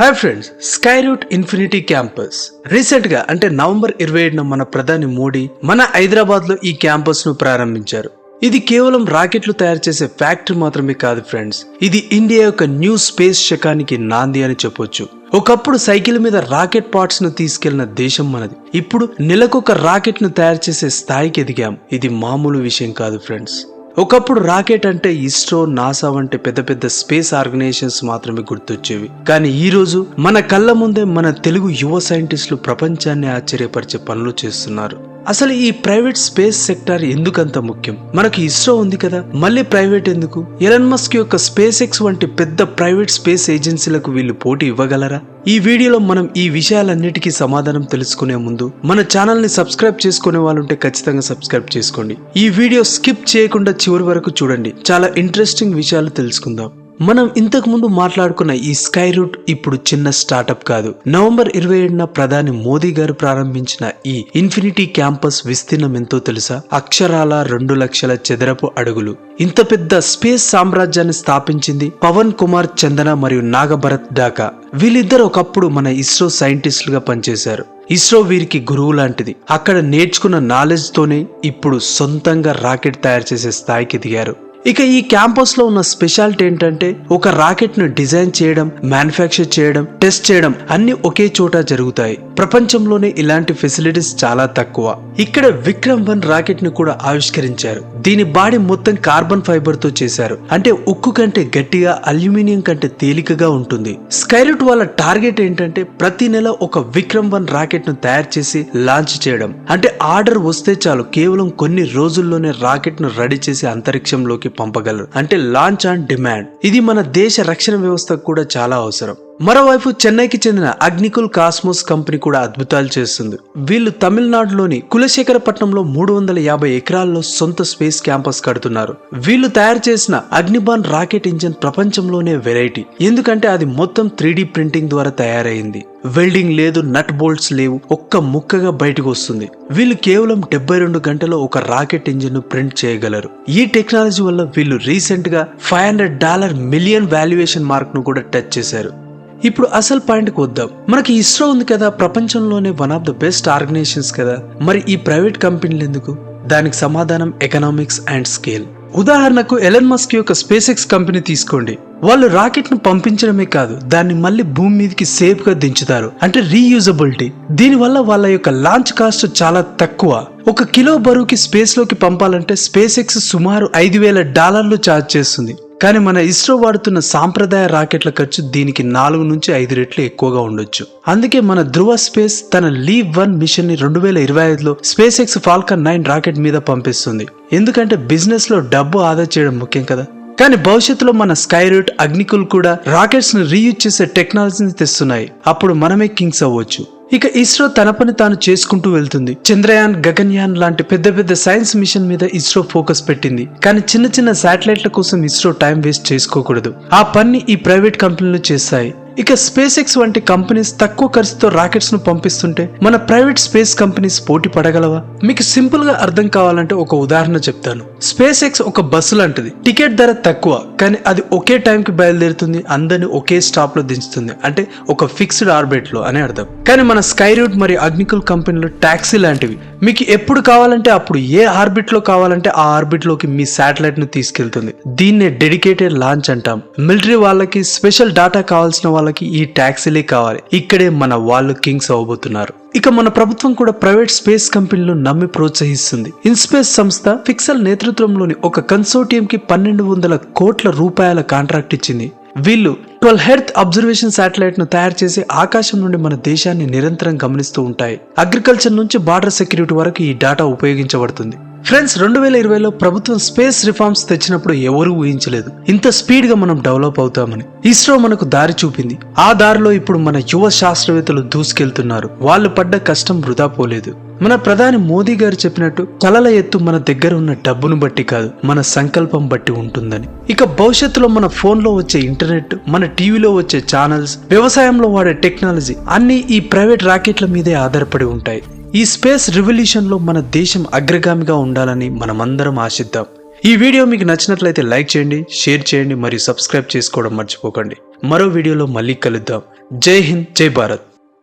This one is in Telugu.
Hi friends Skyroot infinity campus రీసెంట్గా అంటే నవంబర్ ఇరవై ఏడున మన ప్రధాని మోడీ మన హైదరాబాద్లో ఈ క్యాంపస్ను ప్రారంభించారు. ఇది కేవలం రాకెట్లు తయారు చేసే ఫ్యాక్టరీ మాత్రమే కాదు ఫ్రెండ్స్ ఇది ఇండియా యొక్క న్యూ స్పేస్ శకానికి నాంది అని చెప్పొచ్చు. ఒకప్పుడు సైకిల్ మీద రాకెట్ పార్ట్స్ను తీసుకెళ్ళిన దేశం మనది. ఇప్పుడు నెలకొక రాకెట్ను తయారు చేసే స్థాయికి ఎదిగాం. ఇది మామూలు విషయం కాదు ఫ్రెండ్స్ ఒకప్పుడు రాకెట్ అంటే ఇస్రో నాసా వంటి పెద్ద పెద్ద స్పేస్ ఆర్గనైజేషన్స్ మాత్రమే గుర్తొచ్చేవి. కానీ ఈ రోజు మన కళ్ళ ముందే మన తెలుగు యువ సైంటిస్టులు ప్రపంచాన్ని ఆశ్చర్యపరిచే పనులు చేస్తున్నారు. అసలు ఈ ప్రైవేట్ స్పేస్ సెక్టార్ ఎందుకంత ముఖ్యం? మనకు ఇస్రో ఉంది కదా మళ్ళీ ప్రైవేట్ ఎందుకు? ఎలన్ మస్క్ యొక్క స్పేస్ ఎక్స్ వంటి పెద్ద ప్రైవేట్ స్పేస్ ఏజెన్సీలకు వీళ్ళు పోటీ ఇవ్వగలరా? ఈ వీడియోలో మనం ఈ విషయాలన్నిటికీ సమాధానం తెలుసుకునే ముందు మన ఛానల్ని సబ్స్క్రైబ్ చేసుకునే వాళ్ళుంటే ఖచ్చితంగా సబ్స్క్రైబ్ చేసుకోండి. ఈ వీడియో స్కిప్ చేయకుండా చివరి వరకు చూడండి. చాలా ఇంట్రెస్టింగ్ విషయాలు తెలుసుకుందాం. మనం ఇంతకుముందు మాట్లాడుకున్న ఈ స్కై రూట్ ఇప్పుడు చిన్న స్టార్టప్ కాదు. నవంబర్ ఇరవై ఏడున ప్రధాని మోదీ గారు ప్రారంభించిన ఈ ఇన్ఫినిటీ క్యాంపస్ విస్తీర్ణం ఎంతో తెలుసా? అక్షరాల రెండు లక్షల చదరపు అడుగులు. ఇంత పెద్ద స్పేస్ సామ్రాజ్యాన్ని స్థాపించింది పవన్ కుమార్ చందన మరియు నాగభరత్ డాకా. వీళ్ళిద్దరు ఒకప్పుడు మన ఇస్రో సైంటిస్టులుగా పనిచేశారు. ఇస్రో వీరికి గురువు లాంటిది. అక్కడ నేర్చుకున్న నాలెడ్జ్ తోనే ఇప్పుడు సొంతంగా రాకెట్ తయారు చేసే స్థాయికి దిగారు ఇక ఈ క్యాంపస్లో ఉన్న స్పెషాలిటీ ఏంటంటే ఒక రాకెట్ను డిజైన్ చేయడం మ్యానుఫ్యాక్చర్ చేయడం టెస్ట్ చేయడం అన్ని ఒకే చోట జరుగుతాయి. ప్రపంచంలోనే ఇలాంటి ఫెసిలిటీస్ చాలా తక్కువ. ఇక్కడ విక్రమ్ వన్ రాకెట్ను కూడా ఆవిష్కరించారు. దీని బాడీ మొత్తం కార్బన్ ఫైబర్తో చేశారు. అంటే ఉక్కు కంటే గట్టిగా అల్యూమినియం కంటే తేలికగా ఉంటుంది. స్కైరూట్ వాళ్ళ టార్గెట్ ఏంటంటే ప్రతి నెల ఒక విక్రమ్ వన్ రాకెట్ను తయారు చేసి లాంచ్ చేయడం. అంటే ఆర్డర్ వస్తే చాలు కేవలం కొన్ని రోజుల్లోనే రాకెట్ను రెడీ చేసి అంతరిక్షంలోకి పంపగలరు. అంటే లాంచ్ అండ్ డిమాండ్ ఇది మన దేశ రక్షణ వ్యవస్థకు కూడా చాలా అవసరం. మరోవైపు చెన్నైకి చెందిన అగ్నికుల్ కాస్మోస్ కంపెనీ కూడా అద్భుతాలు చేస్తుంది. వీళ్ళు తమిళనాడులోని కులశేఖరపట్నంలో మూడు వందల యాభై ఎకరాల్లో సొంత స్పేస్ క్యాంపస్ కడుతున్నారు. వీళ్ళు తయారు చేసిన అగ్నిబాన్ రాకెట్ ఇంజిన్ ప్రపంచంలోనే వెరైటీ. ఎందుకంటే అది మొత్తం త్రీడీ ప్రింటింగ్ ద్వారా తయారైంది. వెల్డింగ్ లేదు నట్ బోల్ట్స్ లేవు ఒక్క ముక్కగా బయటకు వస్తుంది. వీళ్ళు కేవలం డెబ్బై రెండు గంటలో ఒక రాకెట్ ఇంజిన్ను ప్రింట్ చేయగలరు. ఈ టెక్నాలజీ వల్ల వీళ్ళు రీసెంట్గా five hundred dollar million valuation మార్క్ను కూడా టచ్ చేశారు. ఇప్పుడు అసలు పాయింట్కి వద్దాం. మనకి ఇస్రో ఉంది కదా ప్రపంచంలోనే one of the best organisations కదా. మరి ఈ ప్రైవేట్ కంపెనీలు ఎందుకు? దానికి సమాధానం ఎకనామిక్స్ అండ్ స్కేల్ ఉదాహరణకు ఎలన్ మస్క్ యొక్క స్పేస్ ఎక్స్ కంపెనీ తీసుకోండి. వాళ్ళు రాకెట్ను పంపించడమే కాదు దాన్ని మళ్ళీ భూమి మీదకి సేఫ్గా దించుతారు. అంటే రీయూజబిలిటీ దీనివల్ల వాళ్ళ యొక్క లాంచ్ కాస్ట్ చాలా తక్కువ. ఒక కిలో బరువుకి స్పేస్లోకి పంపాలంటే స్పేస్ ఎక్స్ సుమారు ఐదు వేల డాలర్లు ఛార్జ్ చేస్తుంది. కానీ మన ఇస్రో వాడుతున్న సాంప్రదాయ రాకెట్ల ఖర్చు దీనికి నాలుగు నుంచి ఐదు రెట్లు ఎక్కువగా ఉండొచ్చు. అందుకే మన ధృవ స్పేస్ తన లీవ్ వన్ మిషన్ని రెండు వేల ఇరవై ఐదులో SpaceX Falcon nine rocket మీద పంపిస్తుంది. ఎందుకంటే బిజినెస్లో డబ్బు ఆదా చేయడం ముఖ్యం కదా. కానీ భవిష్యత్తులో మన స్కై రూట్ అగ్నికుల్ కూడా రాకెట్స్ను రీయూజ్ చేసే టెక్నాలజీని తెస్తున్నాయి. అప్పుడు మనమే కింగ్స్ అవ్వచ్చు. ఇక ఇస్రో తన పని తాను చేసుకుంటూ వెళ్తుంది. చంద్రయాన్ గగన్యాన్ లాంటి పెద్ద పెద్ద సైన్స్ మిషన్ మీద ఇస్రో ఫోకస్ పెట్టింది. కానీ చిన్న చిన్న శాటిలైట్ల కోసం ఇస్రో టైం వేస్ట్ చేసుకోకూడదు. ఆ పని ఈ ప్రైవేట్ కంపెనీలు చేస్తాయి. ఇక స్పేస్ ఎక్స్ వంటి కంపెనీస్ తక్కువ ఖర్చుతో రాకెట్స్ను పంపిస్తుంటే మన ప్రైవేట్ స్పేస్ కంపెనీస్ పోటీ పడగలవా? మీకు సింపుల్గా అర్థం కావాలంటే ఒక ఉదాహరణ చెప్తాను. స్పేస్ ఎక్స్ ఒక బస్సు లాంటిది. టికెట్ ధర తక్కువ కానీ అది ఒకే టైంకి బయలుదేరుతుంది అందరిని ఒకే స్టాప్లో దించుతుంది. అంటే ఒక ఫిక్స్డ్ ఆర్బిట్లో అని అర్థం. కానీ మన స్కై రూట్ మరియు అగ్నికుల్ కంపెనీలు టాక్సీ లాంటివి మీకు ఎప్పుడు కావాలంటే అప్పుడు ఏ ఆర్బిట్లో కావాలంటే ఆ ఆర్బిట్లోకి మీ శాటిలైట్ను తీసుకెళ్తుంది. దీన్నే డెడికేటెడ్ లాంచ్ అంటాం. మిలిటరీ వాళ్ళకి స్పెషల్ డాటా కావాల్సిన వాళ్ళకి ఈ ట్యాక్సీలే కావాలి. ఇక్కడే మన వాళ్ళు కింగ్స్ అవ్వబోతున్నారు. ఇక మన ప్రభుత్వం కూడా ప్రైవేట్ స్పేస్ కంపెనీలు నమ్మి ప్రోత్సహిస్తుంది. ఇన్స్పేస్ సంస్థ ఫిక్సల్ నేతృత్వంలోని ఒక కన్సోర్టియం కి పన్నెండు వందల కోట్ల రూపాయల కాంట్రాక్ట్ ఇచ్చింది. వీళ్ళు ట్వెల్వ్ హెర్త్ అబ్జర్వేషన్ శాటిలైట్ను తయారు చేసి ఆకాశం నుండి మన దేశాన్ని నిరంతరం గమనిస్తూ ఉంటాయి. అగ్రికల్చర్ నుంచి బార్డర్ సెక్యూరిటీ వరకు ఈ డేటా ఉపయోగించబడుతుంది. ఫ్రెండ్స్ రెండు వేల ఇరవైలో ప్రభుత్వం స్పేస్ రిఫార్మ్స్ తెచ్చినప్పుడు ఎవరూ ఊహించలేదు. ఇంత స్పీడ్గా మనం డెవలప్ అవుతామని. ఇస్రో మనకు దారి చూపింది. ఆ దారిలో ఇప్పుడు మన యువ శాస్త్రవేత్తలు దూసుకెళ్తున్నారు. వాళ్ళు పడ్డ కష్టం వృధా పోలేదు. మన ప్రధాని మోదీ గారు చెప్పినట్టు కలల ఎత్తు మన దగ్గర ఉన్న డబ్బును బట్టి కాదు మన సంకల్పం బట్టి ఉంటుందని. ఇక భవిష్యత్తులో మన ఫోన్లో వచ్చే ఇంటర్నెట్ మన టీవీలో వచ్చే ఛానల్స్ వ్యవసాయంలో వాడే టెక్నాలజీ అన్ని ఈ ప్రైవేట్ రాకెట్ల మీదే ఆధారపడి ఉంటాయి. ఈ స్పేస్ రెవల్యూషన్లో మన దేశం అగ్రగామిగా ఉండాలని మనమందరం ఆశిద్దాం. ఈ వీడియో మీకు నచ్చినట్లయితే లైక్ చేయండి షేర్ చేయండి మరియు సబ్స్క్రైబ్ చేసుకోవడం మర్చిపోకండి. మరో వీడియోలో మళ్ళీ కలుద్దాం. జై హింద్ జై భారత్.